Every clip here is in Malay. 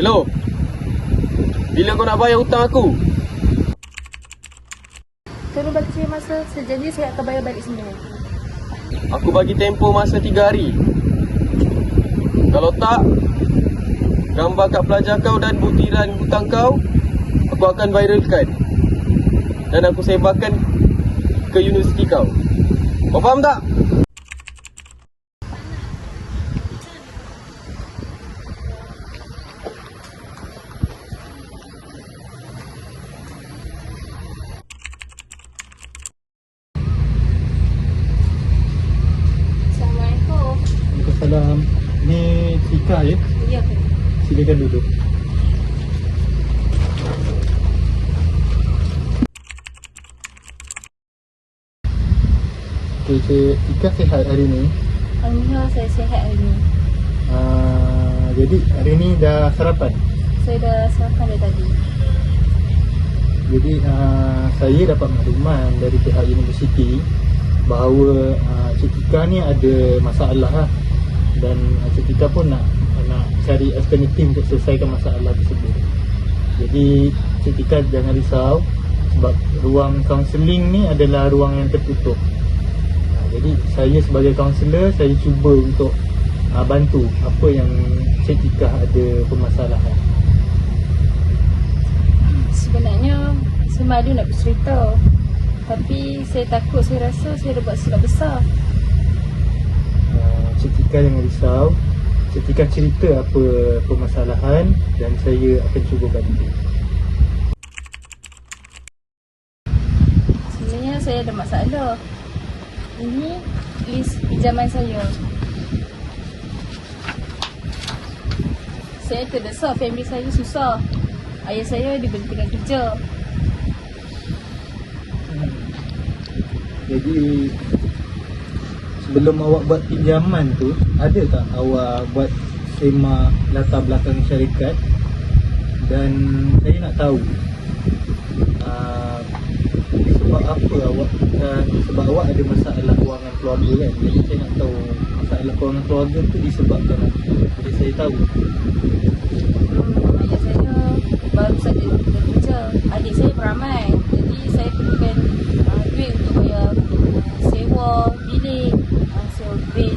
Hello? Bila kau nak bayar hutang aku? Tolong bagi saya masa. Saya janji saya akan bayar balik semua. Aku bagi tempoh masa 3 hari. Kalau tak, gambar kad pelajar kau dan butiran hutang kau, aku akan viralkan. Dan aku sebarkan ke universiti kau. Kau faham tak? Assalamualaikum. Waalaikumsalam. Ni Tika ya? Ya, Pak. Silakan duduk. Okey, Cik Tika sihat hari ni. Alhamdulillah saya sihat hari ni. Uh, jadi hari ni dah sarapan. Saya dah serahkan dari tadi. Jadi uh, saya dapat makluman dari pihak universiti bahawa uh, Cik Tika ni ada masalah lah. dan Cik Tika pun nak nak cari alternatif untuk selesaikan masalah tersebut. Jadi Cik Tika jangan risau sebab ruang kaunseling ni adalah ruang yang tertutup. Uh, jadi saya sebagai kaunselor saya cuba untuk uh, bantu apa yang Cik Tika ada permasalahan. Sebenarnya saya malu nak bercerita. Tapi saya takut, saya rasa saya dah buat silap besar. Uh, Cik Tika jangan risau Tika cerita apa permasalahan dan saya akan cuba bantu Sebenarnya saya ada masalah. Ini list pinjaman saya. Saya terdesak, family saya susah. Ayah saya diberhentikan kerja. Jadi sebelum awak buat pinjaman tu ada tak awak buat semak latar belakang syarikat? Dan saya nak tahu uh, sebab apa awak uh, sebab awak ada masalah kewangan keluarga kan? Jadi saya nak tahu masalah kewangan keluarga tu disebabkan apa? Jadi saya tahu. Adik saya beramai. Jadi saya perlukan uh, duit untuk bayar uh, sewa bilik, uh, sewa bil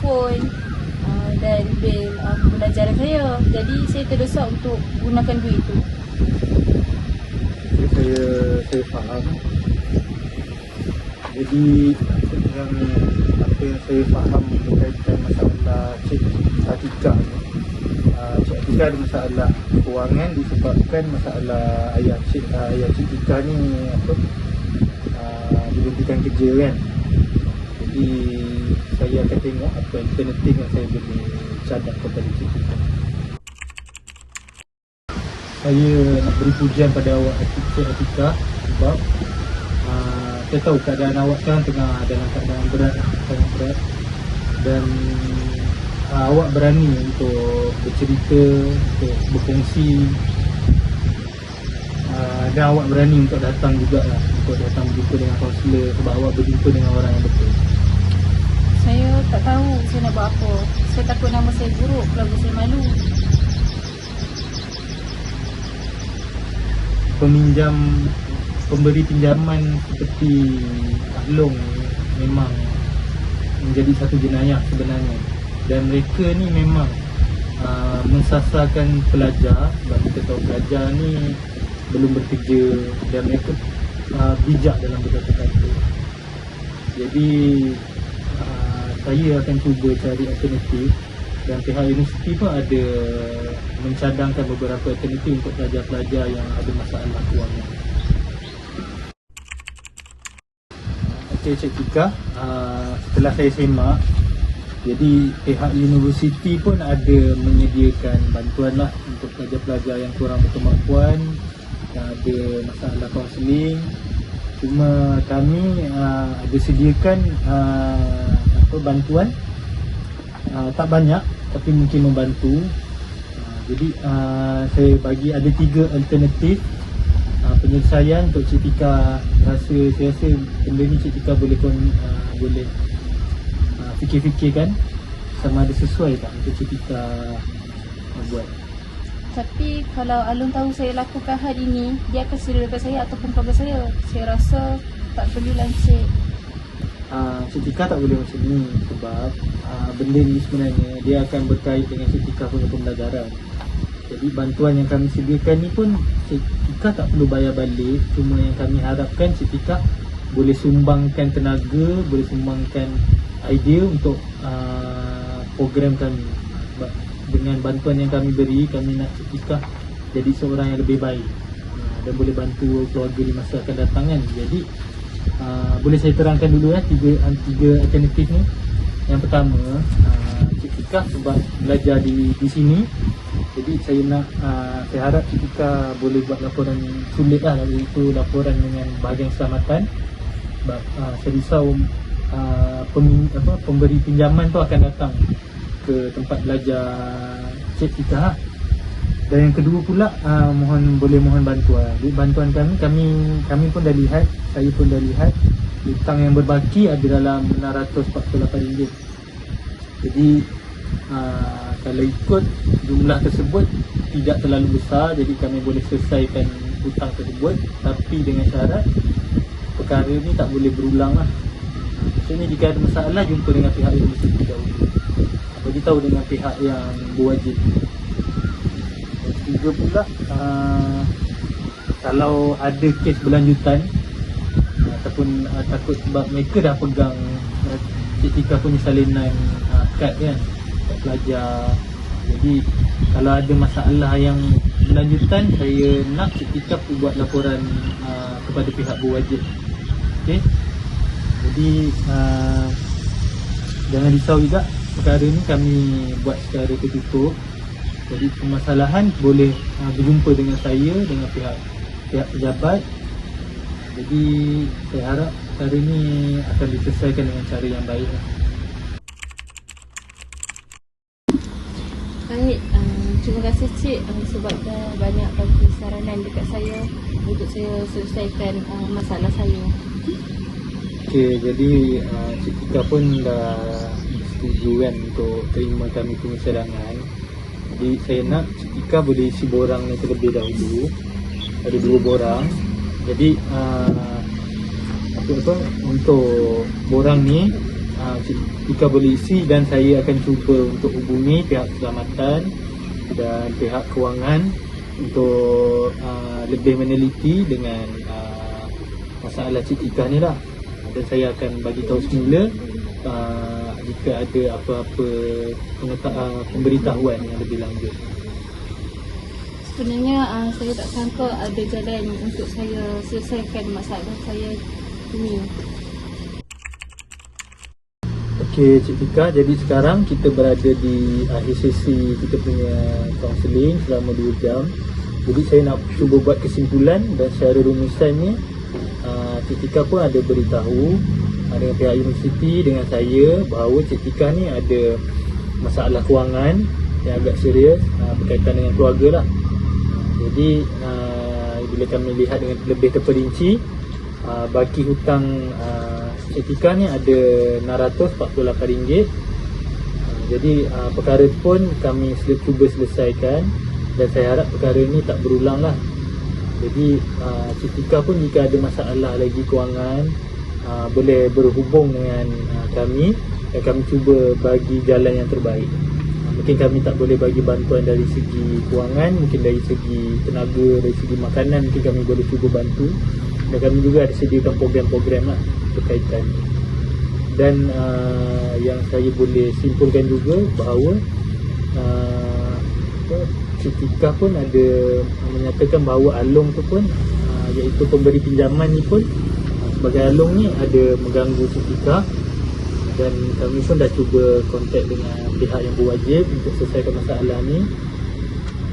phone uh, dan bil uh, pembelajaran saya. Jadi saya terdesak untuk gunakan duit itu. Jadi saya saya faham. Jadi yang apa yang saya faham berkaitan masalah Cik Atika. Uh, Cik Atika ada masalah kewangan disebabkan masalah ayah Cik uh, ayah Cik Tika ni apa uh, diberhentikan kerja kan. Jadi saya akan tengok apa alternatif yang saya boleh cadang kepada Cik Tika. Saya nak beri pujian pada awak Cik Atika sebab uh, saya tahu keadaan awak sekarang tengah dalam keadaan berat sangat berat dan uh, awak berani untuk bercerita, untuk berkongsi uh, dan awak berani untuk datang juga lah untuk datang berjumpa dengan kaunselor sebab awak berjumpa dengan orang yang betul. Saya tak tahu saya nak buat apa. Saya takut nama saya buruk, keluarga saya malu. Peminjam pemberi pinjaman seperti Pak Long memang menjadi satu jenayah sebenarnya. Dan mereka ni memang uh, mensasarkan pelajar. Sebab kita tahu pelajar ni belum bekerja dan mereka uh, bijak dalam berkata-kata. Jadi uh, saya akan cuba cari alternatif. Dan pihak universiti pun ada mencadangkan beberapa alternatif untuk pelajar-pelajar yang ada masalah kewangan. Okey Cik Tika, uh, setelah saya semak, jadi pihak universiti pun ada menyediakan bantuan lah untuk pelajar-pelajar yang kurang berkemampuan yang ada masalah kaunseling. Cuma kami uh, ada sediakan uh, apa bantuan uh, tak banyak tapi mungkin membantu. Jadi uh, saya bagi ada tiga alternatif uh, penyelesaian untuk Cik Tika rasa saya rasa benda ni Cik Tika boleh uh, boleh uh, fikir-fikirkan sama ada sesuai tak untuk Cik Tika uh, buat. Tapi kalau Alun tahu saya lakukan hal ini, dia akan sedia dekat saya ataupun keluarga saya. Saya rasa tak perlulah Encik. uh, Cik Tika tak boleh macam ni sebab uh, benda ni sebenarnya dia akan berkait dengan Cik Tika punya pembelajaran. Jadi bantuan yang kami sediakan ni pun Cik tak perlu bayar balik. Cuma yang kami harapkan Cik boleh sumbangkan tenaga Boleh sumbangkan idea untuk uh, program kami. Dengan bantuan yang kami beri Kami nak Cik jadi seorang yang lebih baik. Uh, Dan boleh bantu keluarga di masa akan datang kan. Jadi uh, boleh saya terangkan dulu ya Tiga, tiga alternatif ni. Yang pertama uh, Cik sebab belajar di, di sini jadi saya nak uh, saya harap kita boleh buat laporan sulit lah iaitu laporan dengan bahagian keselamatan. Sebab uh, saya risau uh, pem, apa, pemberi pinjaman tu akan datang ke tempat belajar cik kita lah. dan yang kedua pula uh, mohon boleh mohon bantuan. Jadi, bantuan kami kami kami pun dah lihat saya pun dah lihat hutang yang berbaki ada dalam RM648 jadi uh, kalau ikut jumlah tersebut tidak terlalu besar jadi kami boleh selesaikan hutang tersebut tapi dengan syarat perkara ni tak boleh berulang lah. Maksudnya jika ada masalah jumpa dengan pihak universiti dahulu bagi tahu dengan pihak yang berwajib. Yang ketiga pula uh, kalau ada kes berlanjutan ataupun uh, takut sebab mereka dah pegang Cik Tika punya salinan uh, kad kan pelajar jadi kalau ada masalah yang berlanjutan saya nak perlu buat laporan uh, kepada pihak berwajib. Okey? Jadi uh, jangan risau juga. Perkara ni kami buat secara tertutup. Jadi permasalahan boleh uh, berjumpa dengan saya dengan pihak pihak pejabat. Jadi saya harap perkara ni akan diselesaikan dengan cara yang baik. lah. Baik, uh, terima kasih Cik uh, sebab dah banyak bagi saranan dekat saya untuk saya selesaikan uh, masalah saya. Okey, jadi uh, Cik Tika pun dah setuju kan untuk terima kami punya. Jadi saya nak Cik Tika boleh isi borang ni terlebih dahulu. Ada dua borang. Jadi uh, apa untuk borang ni Cik Tika boleh isi dan saya akan cuba untuk hubungi pihak keselamatan dan pihak kewangan untuk uh, lebih meneliti dengan uh, masalah Cik Tika ni lah dan saya akan bagi tahu semula uh, jika ada apa-apa uh, pemberitahuan yang lebih lanjut. Sebenarnya uh, saya tak sangka ada jalan untuk saya selesaikan masalah saya ini. Okey Cik Tika, jadi sekarang kita berada di akhir sesi kita punya kaunseling selama 2 jam. Jadi saya nak cuba buat kesimpulan dan secara rumusannya uh, Cik Tika pun ada beritahu dengan pihak universiti dengan saya bahawa Cik Tika ni ada masalah kewangan yang agak serius uh, berkaitan dengan keluarga lah. Jadi uh, bila kami lihat dengan lebih terperinci baki hutang Cik Tika ni ada RM648 uh, Jadi uh, perkara tu pun kami sel- cuba selesaikan dan saya harap perkara ni tak berulang lah. Jadi uh, Cik Tika pun jika ada masalah lagi kewangan uh, boleh berhubung dengan uh, kami dan kami cuba bagi jalan yang terbaik. Mungkin kami tak boleh bagi bantuan dari segi kewangan mungkin dari segi tenaga dari segi makanan mungkin kami boleh cuba bantu dan kami juga ada sediakan program-program lah berkaitan. Dan uh, yang saya boleh simpulkan juga bahawa uh, apa, Cik Tika pun ada menyatakan bahawa Along tu pun uh, iaitu pemberi pinjaman ni pun sebagai Along ni ada mengganggu Cik Tika dan kami pun dah cuba kontak dengan pihak yang berwajib untuk selesaikan masalah ni.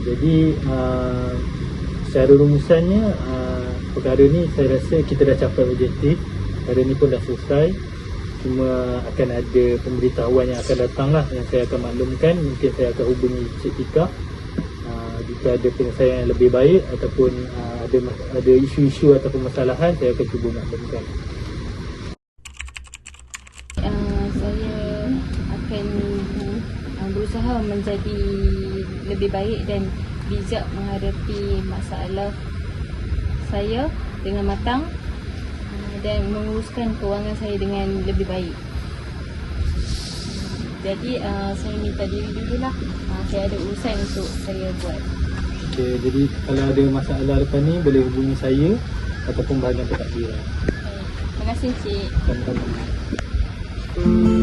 Jadi uh, secara rumusannya uh, perkara ni saya rasa kita dah capai objektif. Perkara ni pun dah selesai. Cuma akan ada pemberitahuan yang akan datang lah yang saya akan maklumkan. Mungkin saya akan hubungi Cik Tika. Uh, jika ada penyelesaian yang lebih baik ataupun uh, ada ada isu-isu atau permasalahan saya akan cuba maklumkan. Uh, berusaha menjadi lebih baik dan bijak menghadapi masalah saya dengan matang uh, dan menguruskan kewangan saya dengan lebih baik. Jadi uh, saya minta diri dululah. Uh, saya ada urusan untuk saya buat. Okay, jadi kalau ada masalah lepas ni boleh hubungi saya ataupun bahagian pentadbiran. Okay. Terima kasih Cik. Sama-sama.